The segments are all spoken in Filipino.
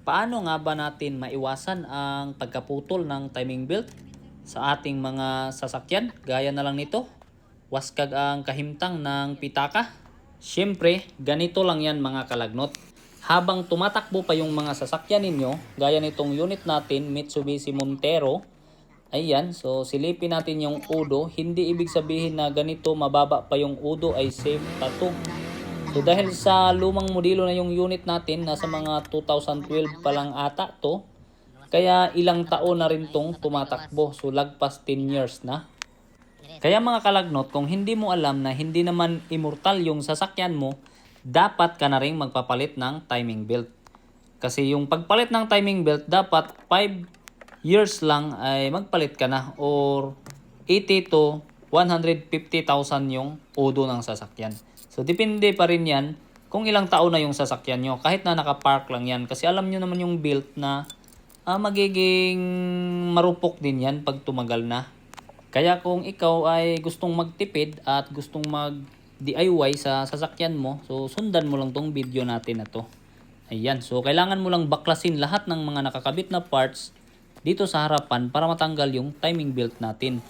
Paano nga ba natin maiwasan ang pagkaputol ng timing belt sa ating mga sasakyan? Gaya na lang nito, waskag ang kahimtang ng pitaka. Siyempre, ganito lang yan mga kalagnot. Habang tumatakbo pa yung mga sasakyan ninyo, gaya nitong unit natin, Mitsubishi Montero, Ayan, so silipin natin yung udo. Hindi ibig sabihin na ganito mababa pa yung udo ay safe pa to. So dahil sa lumang modelo na yung unit natin, nasa mga 2012 pa lang ata to. Kaya ilang taon na rin tong tumatakbo. So lagpas 10 years na. Kaya mga kalagnot, kung hindi mo alam na hindi naman immortal yung sasakyan mo, dapat ka na rin magpapalit ng timing belt. Kasi yung pagpalit ng timing belt, dapat 5 years lang ay magpalit ka na or 80 to 150,000 yung odo ng sasakyan. So depende pa rin yan kung ilang taon na yung sasakyan nyo. Kahit na nakapark lang yan. Kasi alam nyo naman yung built na ah, magiging marupok din yan pag tumagal na. Kaya kung ikaw ay gustong magtipid at gustong mag DIY sa sasakyan mo, so sundan mo lang tong video natin na to. Ayan, so kailangan mo lang baklasin lahat ng mga nakakabit na parts dito sa harapan para matanggal yung timing belt natin.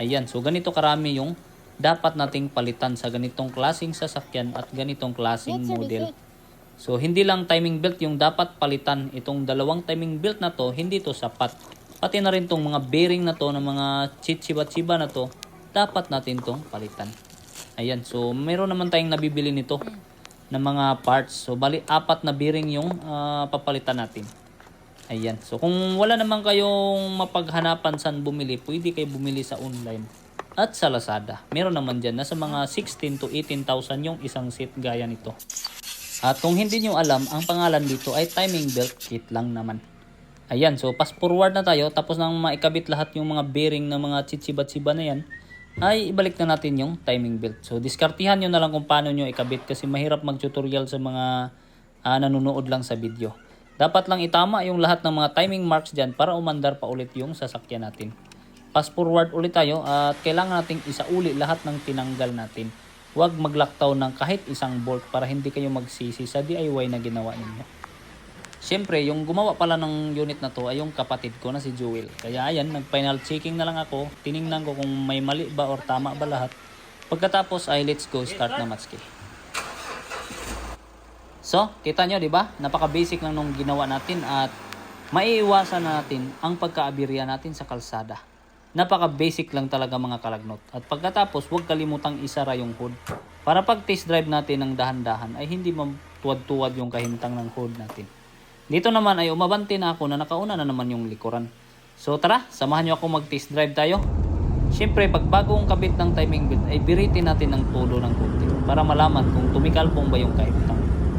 Ayan, so ganito karami yung dapat nating palitan sa ganitong klasing sasakyan at ganitong klasing model. So hindi lang timing belt yung dapat palitan. Itong dalawang timing belt na to, hindi to sapat. Pati na rin tong mga bearing na to, ng mga chichiba-chiba na to, dapat natin tong palitan. Ayan, so meron naman tayong nabibili nito ng mga parts. So bali apat na bearing yung ah, papalitan natin. Ayan. So kung wala naman kayong mapaghanapan saan bumili, pwede kayo bumili sa online at sa Lazada. Meron naman dyan na sa mga 16 to 18,000 yung isang set gaya nito. At kung hindi nyo alam, ang pangalan dito ay timing belt kit lang naman. Ayan, so pass forward na tayo. Tapos nang maikabit lahat yung mga bearing ng mga chichiba-chiba na yan, ay ibalik na natin yung timing belt. So diskartihan nyo na lang kung paano nyo ikabit kasi mahirap mag-tutorial sa mga ah, nanonood lang sa video. Dapat lang itama yung lahat ng mga timing marks dyan para umandar pa ulit yung sasakyan natin. Fast forward ulit tayo at kailangan nating isauli lahat ng tinanggal natin. Huwag maglaktaw ng kahit isang bolt para hindi kayo magsisi sa DIY na ginawa ninyo. Siyempre, yung gumawa pala ng unit na to ay yung kapatid ko na si Jewel. Kaya ayan, nag-final checking na lang ako. Tiningnan ko kung may mali ba or tama ba lahat. Pagkatapos ay let's go start na match key. So, kita nyo, di ba? Napaka-basic lang nung ginawa natin at maiiwasan na natin ang pagkaabirya natin sa kalsada. Napaka-basic lang talaga mga kalagnot. At pagkatapos, huwag kalimutang isara yung hood. Para pag test drive natin ng dahan-dahan ay hindi matuwad-tuwad yung kahintang ng hood natin. Dito naman ay umabante na ako na nakauna na naman yung likuran. So tara, samahan nyo ako mag-test drive tayo. Siyempre, pag bagong kabit ng timing belt ay biritin natin ng tulo ng konti para malaman kung tumikalpong ba yung kahintang.